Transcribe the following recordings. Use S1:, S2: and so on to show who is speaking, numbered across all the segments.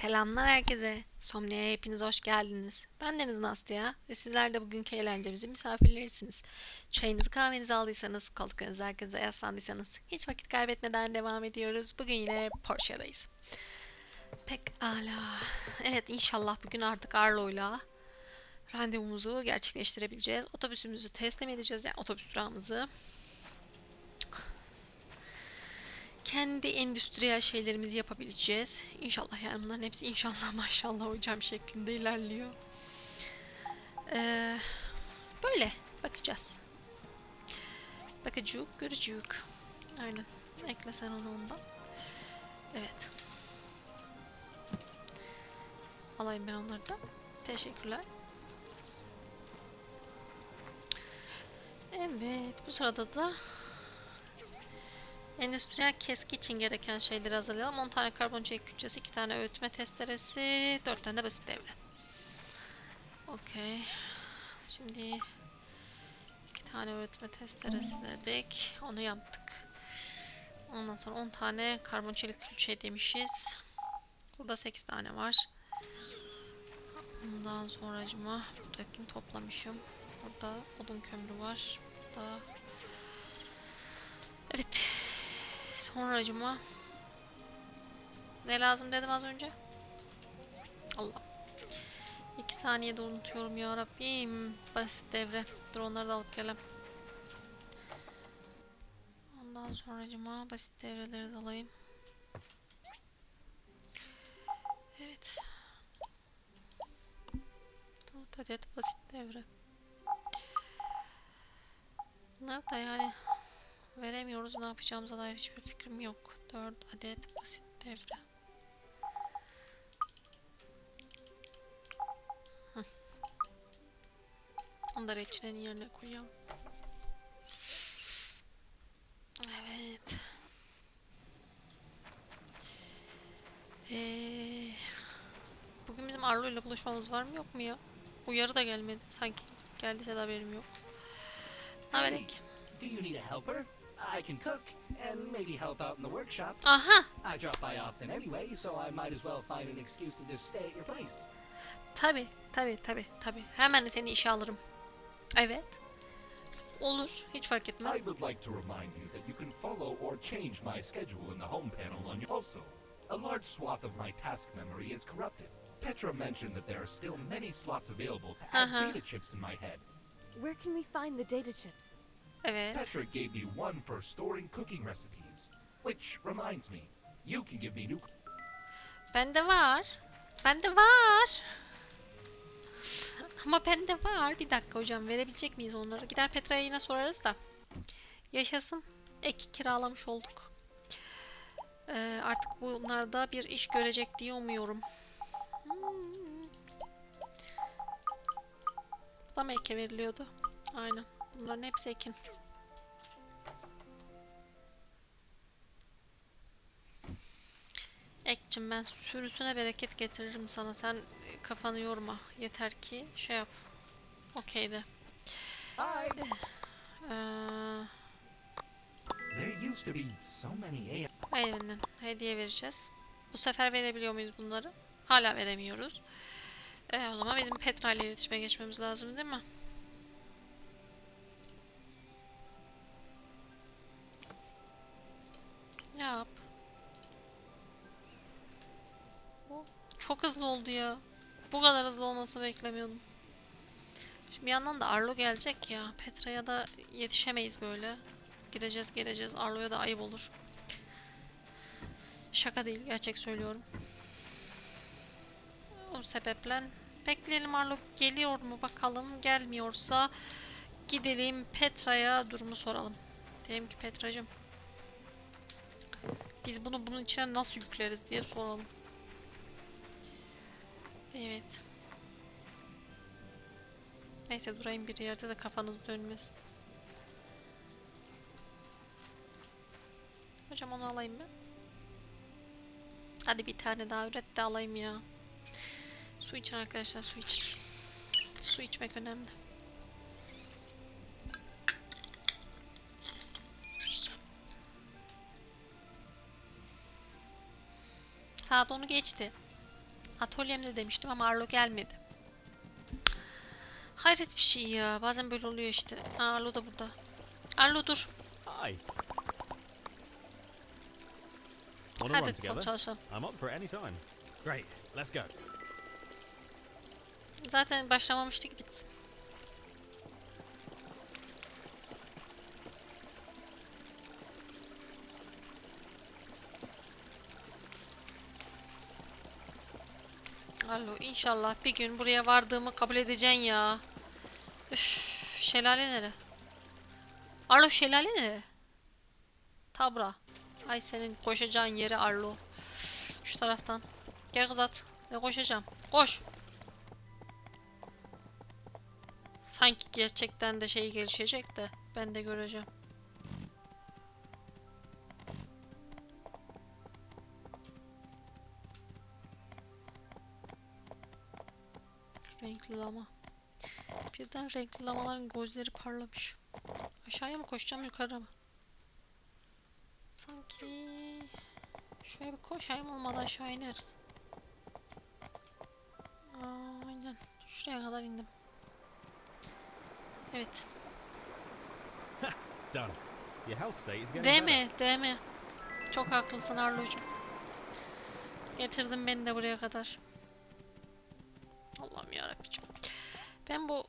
S1: Selamlar herkese. Somnia'ya hepiniz hoş geldiniz. Ben Deniz Nastya ve sizler de bugünkü eğlencemizin misafirlerisiniz. Çayınızı kahvenizi aldıysanız, koltuklarınızı herkese yaslandıysanız hiç vakit kaybetmeden devam ediyoruz. Bugün yine Porsche'dayız. Pekala. Evet inşallah bugün artık Arlo'yla randevumuzu gerçekleştirebileceğiz. Otobüsümüzü teslim edeceğiz. Yani otobüs durağımızı. Kendi endüstriyel şeylerimizi yapabileceğiz. İnşallah yani bunların hepsi inşallah maşallah hocam şeklinde ilerliyor. Ee, böyle bakacağız. Bakacuk, görücük. Aynen. Ekle sen onu ondan. Evet. Alayım ben onları da. Teşekkürler. Evet, bu sırada da Endüstriyel keski için gereken şeyleri hazırlayalım. 10 tane karbondioksit kütlesi, 2 tane öğütme testeresi, 4 tane de basit devre. Okey. Şimdi 2 tane öğütme testeresi dedik. Onu yaptık. Ondan sonra 10 tane karbonçelik külçe demişiz. Burada 8 tane var. Ondan sonracıma buradakini toplamışım. Burada odun kömürü var. Burada Evet. Sonracıma ne lazım dedim az önce? Allah. İki saniyede unutuyorum ya Rabbim. Basit devre. Dur onları da alıp gelem. Ondan sonracıma basit devreleri de alayım. Evet. 4 adet basit devre. Bunları da yani veremiyoruz. Ne yapacağımıza dair hiçbir fikrim yok. 4 adet basit devre. Onları içinin yerine koyalım. Evet. Ee, bugün bizim Arlo ile buluşmamız var mı yok mu ya? Uyarı da gelmedi. Sanki geldiyse de haberim yok. Ne haber
S2: Hey. Do you need a helper? I can cook and maybe help out in the workshop.
S1: Uh huh.
S2: I drop by often anyway, so I might as well find an excuse to just stay at your place.
S1: Tabi, tabi, tabi, tabi. Hemen de seni işe alırım. Evet. Olur, hiç fark etmez.
S3: I would like to remind you that you can follow or change my schedule in the home panel on your... Also, a large swath of my task memory is corrupted. Petra mentioned that there are still many slots available to add
S1: Uh-huh.
S3: data chips in my head.
S4: Where can we find the data chips?
S1: Evet.
S3: Petra gave me one for storing cooking recipes. Which reminds me, you can give me new...
S1: Bende var. Bende var. Ama bende var. Bir dakika hocam verebilecek miyiz onları? Gider Petra'ya yine sorarız da. Yaşasın. Ek kiralamış olduk. Ee, artık bunlarda bir iş görecek diye umuyorum. Hmm. Da mı eke veriliyordu? Aynen. Bunların hepsi ekin. Ekçim ben sürüsüne bereket getiririm sana. Sen kafanı yorma. Yeter ki şey yap. Okey de. Ee,
S3: There used to be so many AI...
S1: aynen. Hediye vereceğiz. Bu sefer verebiliyor muyuz bunları? Hala veremiyoruz. Ee, o zaman bizim Petra ile iletişime geçmemiz lazım değil mi? Oldu ya. Bu kadar hızlı olmasını beklemiyordum. Şimdi bir yandan da Arlo gelecek ya. Petra'ya da yetişemeyiz böyle. Gideceğiz geleceğiz. Arlo'ya da ayıp olur. Şaka değil, gerçek söylüyorum. O sebeple bekleyelim Arlo geliyor mu bakalım. Gelmiyorsa gidelim Petra'ya durumu soralım. Diyelim ki Petra'cığım biz bunu bunun içine nasıl yükleriz diye soralım. Evet. Neyse durayım bir yerde de kafanız dönmesin. Hocam onu alayım ben. Hadi bir tane daha üret de alayım ya. Su için arkadaşlar su için. Su içmek önemli. Saat onu geçti. Atölyemde demiştim ama Arlo gelmedi. Hayret bir şey ya. Bazen böyle oluyor işte. Aa, Arlo da burada. Arlo dur.
S5: Hi.
S1: Hadi
S5: together?
S1: çalışalım.
S5: I'm up for any time. Great. Let's go.
S1: Zaten başlamamıştık bitsin. Alo inşallah bir gün buraya vardığımı kabul edeceksin ya. Üf, şelale nere? Arlo şelale nere? Tabra. Ay senin koşacağın yeri Arlo. Şu taraftan. Gel kız at. Ne koşacağım? Koş. Sanki gerçekten de şey gelişecek de ben de göreceğim. Renkli lama. Birden renkli lamaların gözleri parlamış. Aşağıya mı koşacağım yukarı mı? Sanki şöyle bir koşayım olmadı aşağı ineriz. Aynen. Şuraya kadar indim. Evet.
S5: Done. Your health state is getting
S1: Değil mi? Değil mi? Çok haklısın Arlo'cum. Getirdin beni de buraya kadar. Ben bu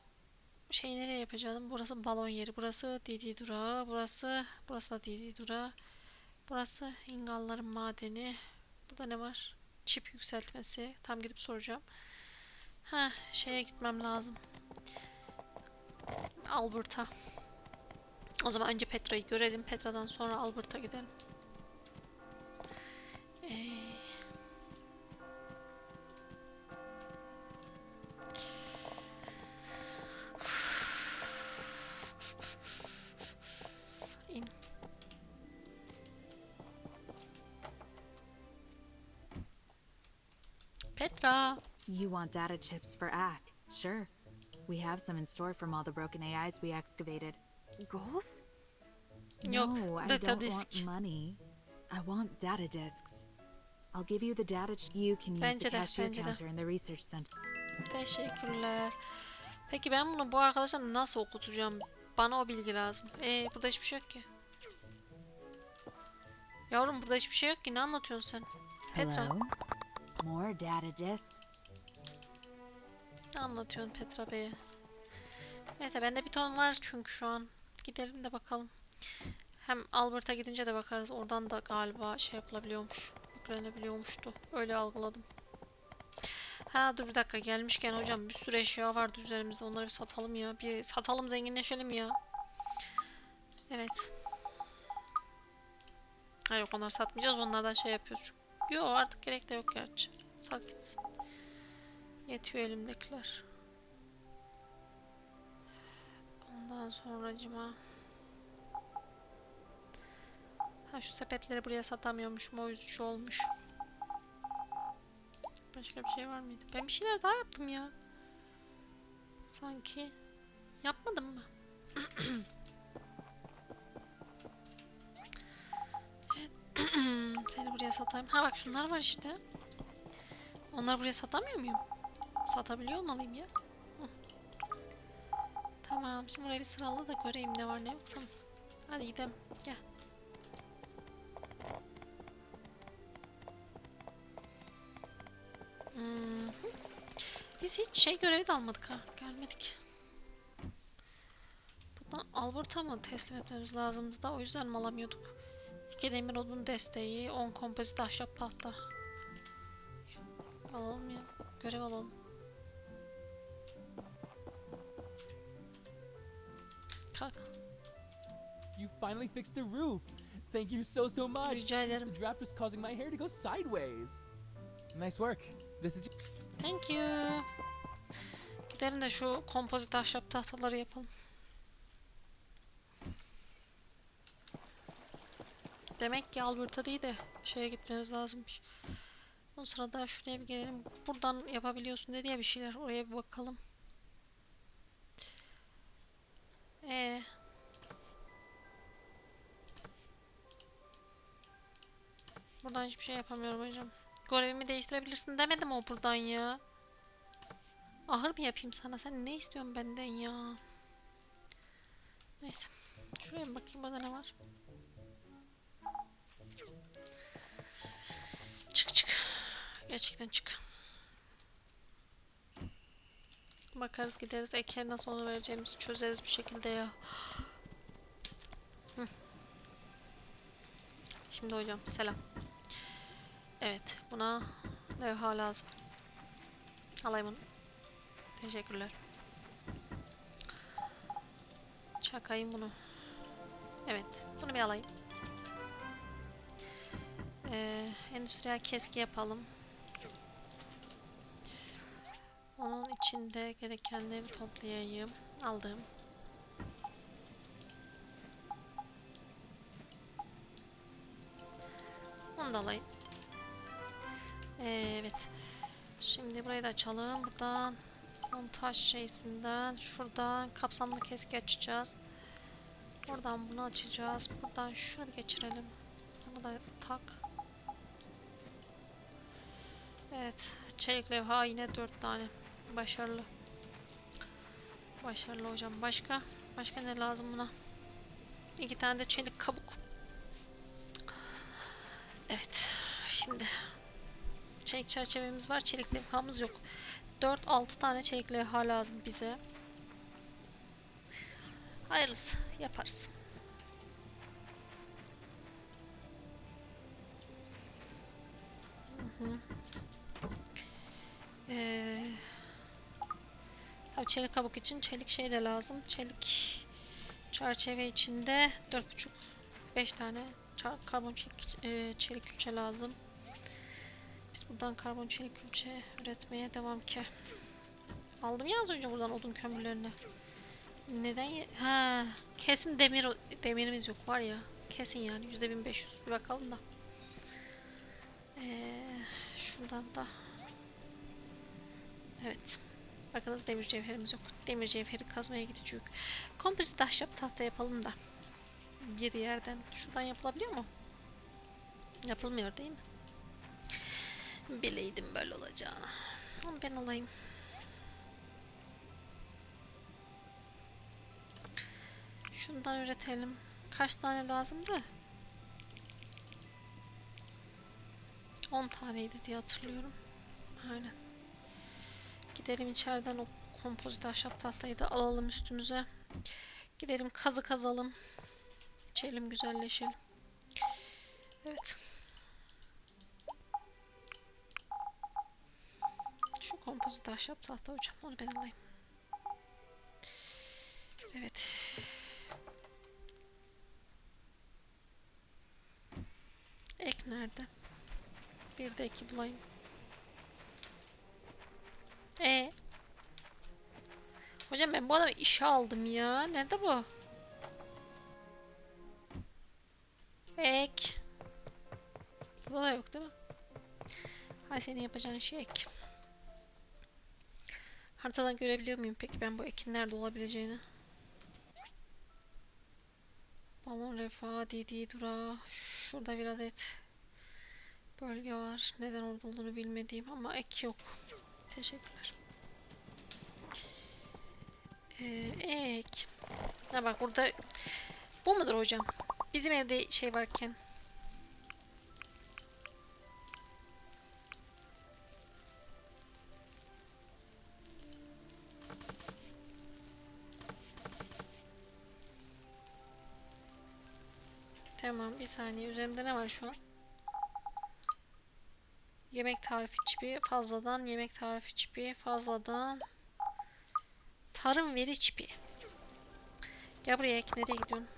S1: şeyi nereye yapacağım? Burası balon yeri. Burası Didi durağı. Burası burası da Didi durağı. Burası Ingalların madeni. Burada ne var? Çip yükseltmesi. Tam gidip soracağım. Ha, şeye gitmem lazım. Albert'a. O zaman önce Petra'yı görelim. Petra'dan sonra Albert'a gidelim. Ee,
S6: You want data chips for ACK? Sure. We have some in store from all the broken AIs we excavated.
S4: Goals?
S1: Yok,
S6: no, I don't
S1: disk.
S6: want money. I want data disks. I'll give you the data you can use
S1: Bence
S6: the cashier
S1: bence de.
S6: counter in the research center.
S1: Teşekkürler. Peki ben bunu bu arkadaşa nasıl okutacağım? Bana o bilgi lazım. Ee, burada hiçbir şey yok ki. Yavrum burada hiçbir şey yok ki. Ne anlatıyorsun sen? Petra.
S6: Hello? More data disks?
S1: Anlatıyorsun Petra Bey'e? Neyse bende bir ton var çünkü şu an. Gidelim de bakalım. Hem Albert'a gidince de bakarız. Oradan da galiba şey yapılabiliyormuş. Yüklenebiliyormuştu. Öyle algıladım. Ha dur bir dakika gelmişken hocam bir sürü eşya vardı üzerimizde. Onları bir satalım ya. Bir satalım zenginleşelim ya. Evet. Ha yok onları satmayacağız. Onlardan şey yapıyoruz. Yok artık gerek de yok gerçi. Sat gitsin. Yetiyor elimdekiler. Ondan sonracıma Ha şu sepetleri buraya satamıyormuşum. O üzücü olmuş. Başka bir şey var mıydı? Ben bir şeyler daha yaptım ya. Sanki. Yapmadım mı? Seni buraya satayım. Ha bak şunlar var işte. Onları buraya satamıyor muyum? Satabiliyor olmalıyım ya. Tamam. Şimdi burayı bir sırala da göreyim ne var ne yok. Hadi gidelim. Gel. Biz hiç şey görevi de almadık ha. Gelmedik. Buradan Albert'a mı teslim etmemiz lazımdı da o yüzden mi alamıyorduk? İki demir odun desteği, 10 kompozit ahşap tahta. Alalım ya. Görev alalım. Kalk.
S7: You finally fixed the roof. Thank you so so much.
S1: Rica ederim.
S7: The draft was causing my hair to go sideways. Nice work. This is
S1: Thank you. Gidelim de şu kompozit ahşap tahtaları yapalım. Demek ki Albert'a değil de şeye gitmemiz lazımmış. O sırada şuraya bir gelelim. Buradan yapabiliyorsun dedi ya bir şeyler. Oraya bir bakalım. Ee. Buradan hiçbir şey yapamıyorum hocam. Görevimi değiştirebilirsin demedim o buradan ya. Ahır mı yapayım sana? Sen ne istiyorsun benden ya? Neyse. Şuraya bakayım burada ne var. Çık çık. Gerçekten çık. Bakarız gideriz. Eker nasıl onu vereceğimizi çözeriz bir şekilde ya. Şimdi hocam selam. Evet buna levha lazım. Alayım onu. Teşekkürler. Çakayım bunu. Evet bunu bir alayım. Ee, endüstriyel keski yapalım. Onun içinde gerekenleri toplayayım. Aldım. Onu da alayım. Evet. Şimdi burayı da açalım. Buradan montaj şeysinden şuradan kapsamlı keski açacağız. Buradan bunu açacağız. Buradan şunu bir geçirelim. Bunu da tak. Evet. Çelik levha yine 4 tane. Başarılı. Başarılı hocam. Başka? Başka ne lazım buna? İki tane de çelik kabuk. Evet. Şimdi çelik çerçevemiz var. Çelik levhamız yok. 4-6 tane çelik levha lazım bize. Hayırlısı. Yaparız. Hı hı. Ee, tabii çelik kabuk için çelik şey de lazım. Çelik çerçeve içinde 4,5-5 tane çar- karbon çelik, e, çelik külçe lazım. Biz buradan karbon çelik külçe üretmeye devam ki. Aldım ya az önce buradan odun kömürlerini. Neden? Ha, kesin demir demirimiz yok var ya. Kesin yani yüzde 1500. Bir bakalım da. Ee, şuradan da. Evet. Bakınız demir cevherimiz yok. Demir cevheri kazmaya gideceğiz. Kompozit ahşap tahta yapalım da. Bir yerden. Şuradan yapılabiliyor mu? Yapılmıyor değil mi? Bileydim böyle olacağını. Onu ben alayım. Şundan üretelim. Kaç tane lazımdı? 10 taneydi diye hatırlıyorum. Aynen. Gidelim içeriden o kompozit ahşap tahtayı da alalım üstümüze. Gidelim kazı kazalım. İçelim güzelleşelim. Evet. Şu kompozit ahşap tahta hocam. Onu ben alayım. Evet. Ek nerede? Bir de eki bulayım. E. Hocam ben bu adamı işe aldım ya. Nerede bu? Ek. Bu da yok değil mi? Hay senin yapacağın şey ek. Haritadan görebiliyor muyum peki ben bu ekin nerede olabileceğini? Balon refah, Didi durağı. Şurada bir adet bölge var. Neden orada olduğunu bilmediğim ama ek yok. Teşekkürler. Ee, ek. Ha bak burada bu mudur hocam? Bizim evde şey varken. Tamam bir saniye. Üzerimde ne var şu an? Yemek tarifi çipi fazladan. Yemek tarifi çipi fazladan. Tarım veri çipi. Gel buraya ek nereye gidiyorsun?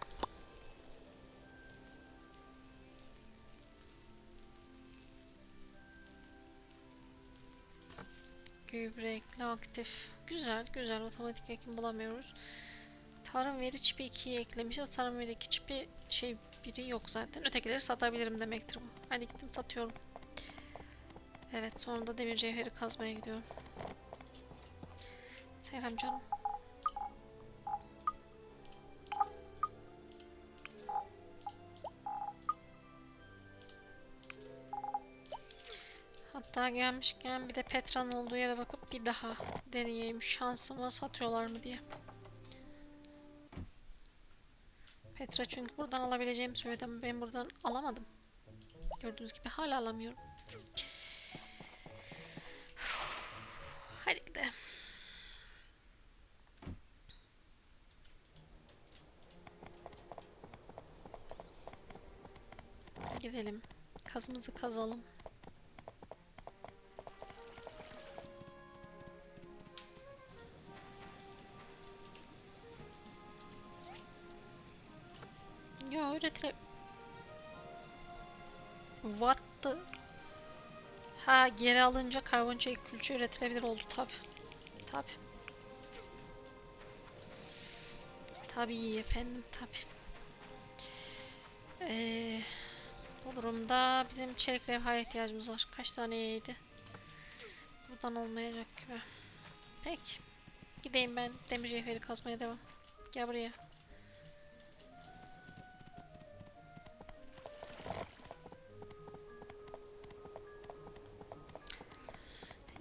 S1: Gübrekli aktif. Güzel güzel otomatik ekim bulamıyoruz. Tarım veri çipi 2'yi eklemişiz. Tarım veri 2 çipi şey biri yok zaten. Ötekileri satabilirim demektir bu. Hadi gittim satıyorum. Evet sonra da demir cevheri kazmaya gidiyorum. Selam canım. Hatta gelmişken bir de Petra'nın olduğu yere bakıp bir daha deneyeyim şansımı satıyorlar mı diye. Petra çünkü buradan alabileceğimi söyledi ama ben buradan alamadım. Gördüğünüz gibi hala alamıyorum. Hadi gidelim. Gidelim. Kazımızı kazalım. Yo üretile... What the... Ha geri alınca karbonçelik külçe üretilebilir oldu tabi. Tabi. Tabii efendim tabi. Ee, bu durumda bizim çelik levhaya ihtiyacımız var. Kaç taneydi? Buradan olmayacak gibi. Peki. Gideyim ben demir cevheri kazmaya devam. Gel buraya.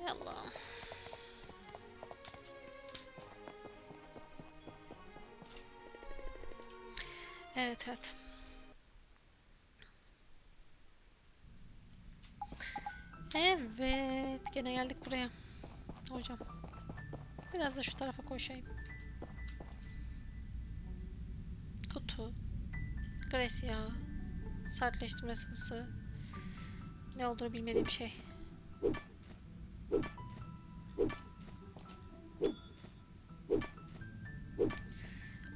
S1: Allah'ım. Evet. Evet. Buraya. Hocam. Biraz da şu tarafa koşayım. Kutu. Gres yağı. Sertleştirme sıvısı. Ne olduğunu bilmediğim şey.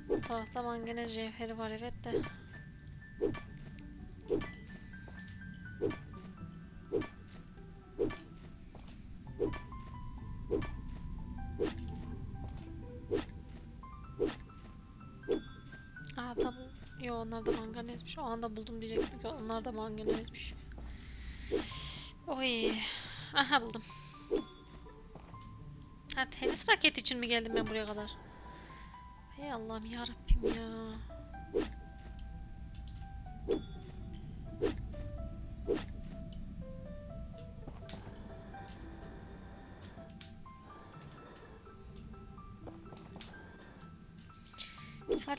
S1: Bu tarafta manganez cevheri var evet de. O anda buldum diyecektim ki onlar da manganezmiş. Oy. Aha buldum. Ha tenis raket için mi geldim ben buraya kadar? Hey Allah'ım ya Rabbim ya.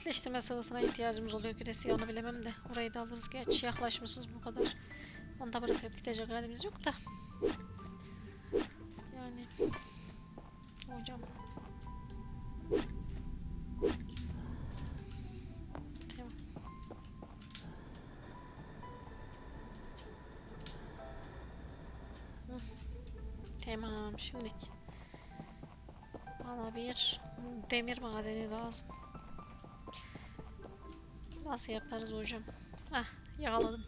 S1: Sertleştirme sıvısına ihtiyacımız oluyor küresi onu bilemem de. Orayı da alırız geç yaklaşmışız bu kadar. Onu da bırakıp gidecek halimiz yok da. Yani. Hocam. Tamam. Şimdilik. Bana bir demir madeni lazım. Nasıl yaparız hocam? Ah yakaladım.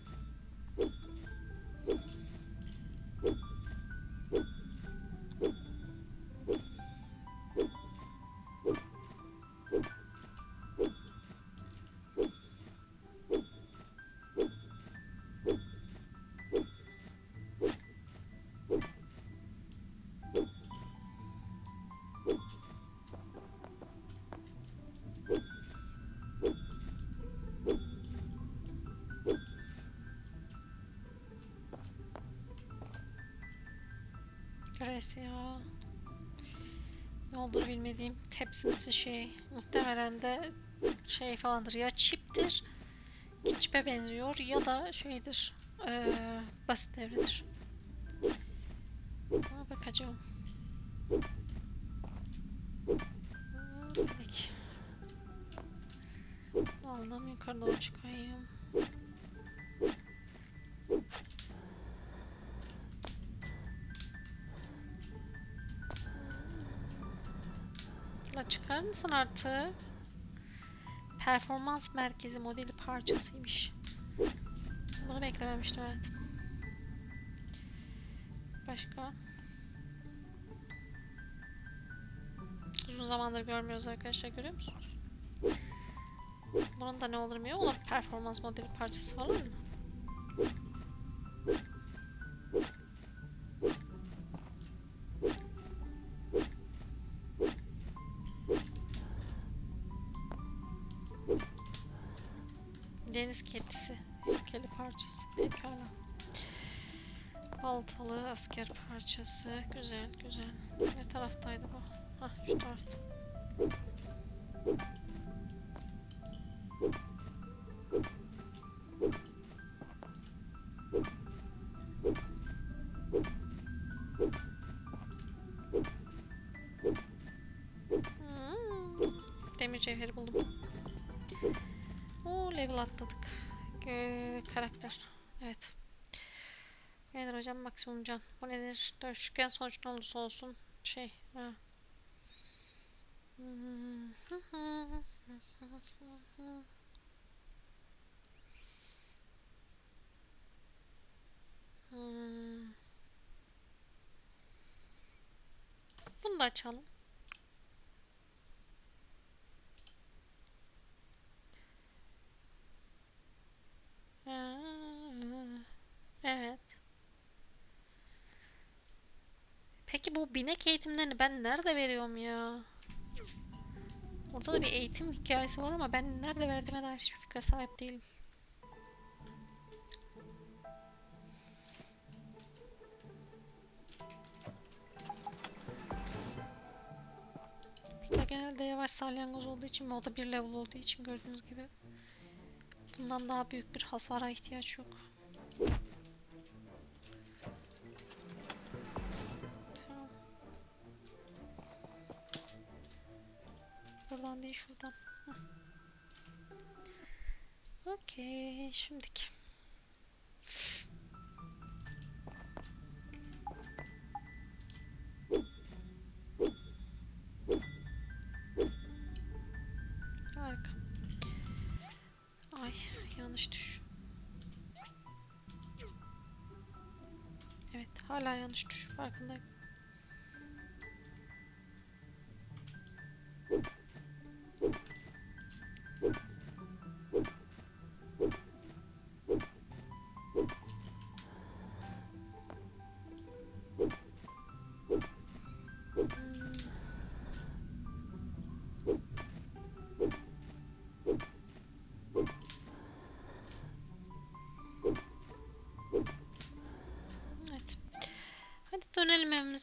S1: Gres ya. Ne olduğunu bilmediğim tepsimsi şey. Muhtemelen de şey falandır. Ya çiptir. Çipe benziyor ya da şeydir. Eee basit devredir. Ama bakacağım. Peki. Aldım yukarı doğru çıkayım. Çıkar mısın artık? Performans merkezi modeli parçasıymış. Bunu beklememiştim evet. Başka? Uzun zamandır görmüyoruz arkadaşlar görüyor musunuz? Bunun da ne olur bilmiyorum. Onun performans modeli parçası falan mı? Deniz kedisi heykeli parçası. Pekala. Baltalı asker parçası. Güzel güzel. Ne taraftaydı bu? Hah şu tarafta. Nedir hocam maksimum can. Bu nedir? Dövüşken sonuç ne olursa olsun şey. Ha. Bunu da açalım. Ha, Evet. Peki bu binek eğitimlerini ben nerede veriyorum ya? Orada da bir eğitim hikayesi var ama ben nerede verdiğime dair hiçbir fikre sahip değilim. Burada genelde yavaş salyangoz olduğu için ve o da bir level olduğu için gördüğünüz gibi bundan daha büyük bir hasara ihtiyaç yok. Değil şuradan. Okey, şimdiki.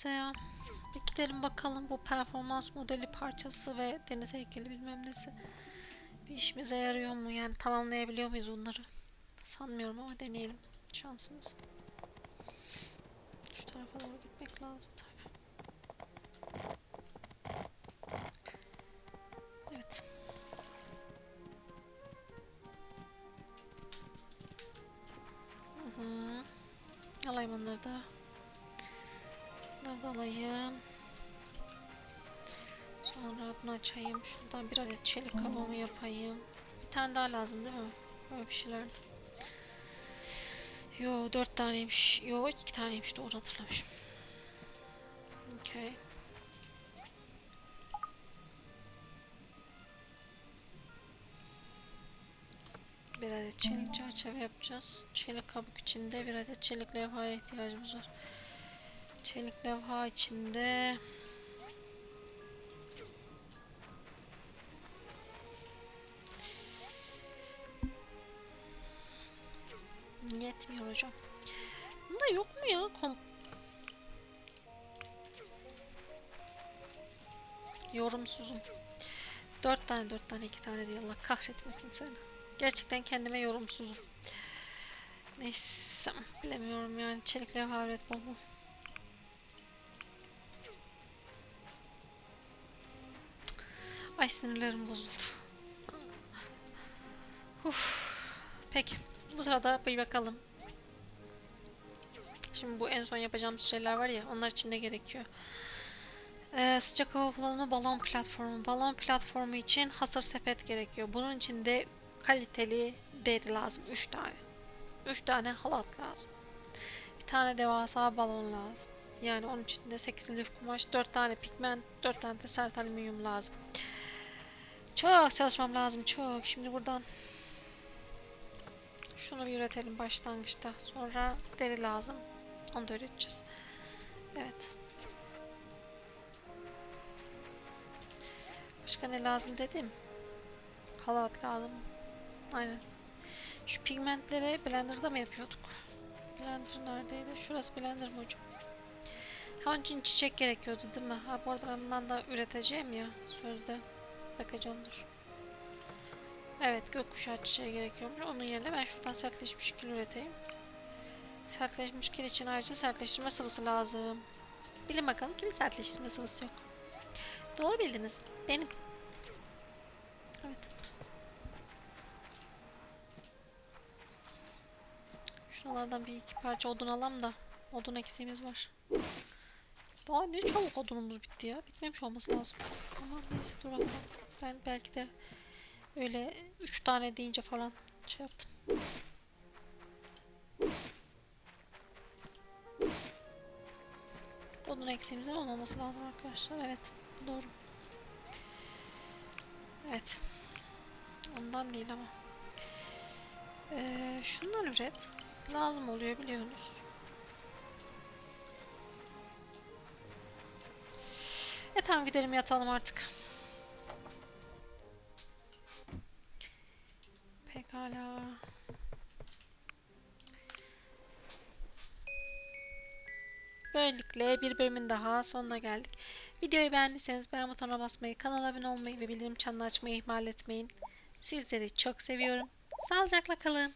S1: Ya. Bir gidelim bakalım bu performans modeli parçası ve deniz heykeli bilmem nesi bir işimize yarıyor mu? Yani tamamlayabiliyor muyuz bunları? Sanmıyorum ama deneyelim şansımız. Şu tarafa doğru gitmek lazım Sonra bunu açayım. Şuradan bir adet çelik kabımı yapayım. Bir tane daha lazım değil mi? Böyle bir şeylerdi. Yo dört taneymiş. Yo iki taneymiş doğru hatırlamışım. Okay. Bir adet çelik çerçeve yapacağız. Çelik kabuk içinde bir adet çelik levhaya ihtiyacımız var. Çelik levha içinde Yetmiyor hocam. Bunda yok mu ya? Kom Yorumsuzum. Dört tane dört tane iki tane diye Allah kahretmesin seni. Gerçekten kendime yorumsuzum. Neyse bilemiyorum yani çelik levha üret. Ay sinirlerim bozuldu. Uf. Peki. Bu sırada bir bakalım. Şimdi bu en son yapacağımız şeyler var ya onlar için ne gerekiyor? Ee, sıcak hava kullanımı balon platformu. Balon platformu için hasır sepet gerekiyor. Bunun için de kaliteli deri lazım. 3 tane. 3 tane halat lazım. Bir tane devasa balon lazım. Yani onun için de 8 lif kumaş, 4 tane pigment, 4 tane de sert alüminyum lazım. Çok çalışmam lazım çok. Şimdi buradan şunu bir üretelim başlangıçta. Sonra deri lazım. Onu da üreteceğiz. Evet. Başka ne lazım dedim. Halat lazım. Aynen. Şu pigmentleri blenderda mı yapıyorduk? Blender neredeydi? Şurası blender mı hocam? Onun için çiçek gerekiyordu değil mi? Ha bu arada ben bundan da üreteceğim ya sözde. Bakacağım dur. Evet gökkuşağı çiçeği gerekiyormuş. Onun yerine ben şuradan sertleşmiş kil üreteyim. Sertleşmiş kil için ayrıca sertleştirme sıvısı lazım. Bilin bakalım kimin sertleştirme sıvısı yok. Doğru bildiniz. Benim. Evet. Şuralardan bir iki parça odun alalım da odun eksiğimiz var. Daha ne çabuk odunumuz bitti ya. Bitmemiş olması lazım. Ama neyse dur bakalım. Ben belki de öyle üç tane deyince falan şey yaptım. Odun eksiğimizin olmaması lazım arkadaşlar. Evet. Doğru. Evet. Ondan değil ama. Ee, şundan üret. Lazım oluyor biliyorsunuz. E tamam gidelim yatalım artık. Pekala. Böylelikle bir bölümün daha sonuna geldik. Videoyu beğendiyseniz beğen butonuna basmayı, kanala abone olmayı ve bildirim çanını açmayı ihmal etmeyin. Sizleri çok seviyorum. Sağlıcakla kalın.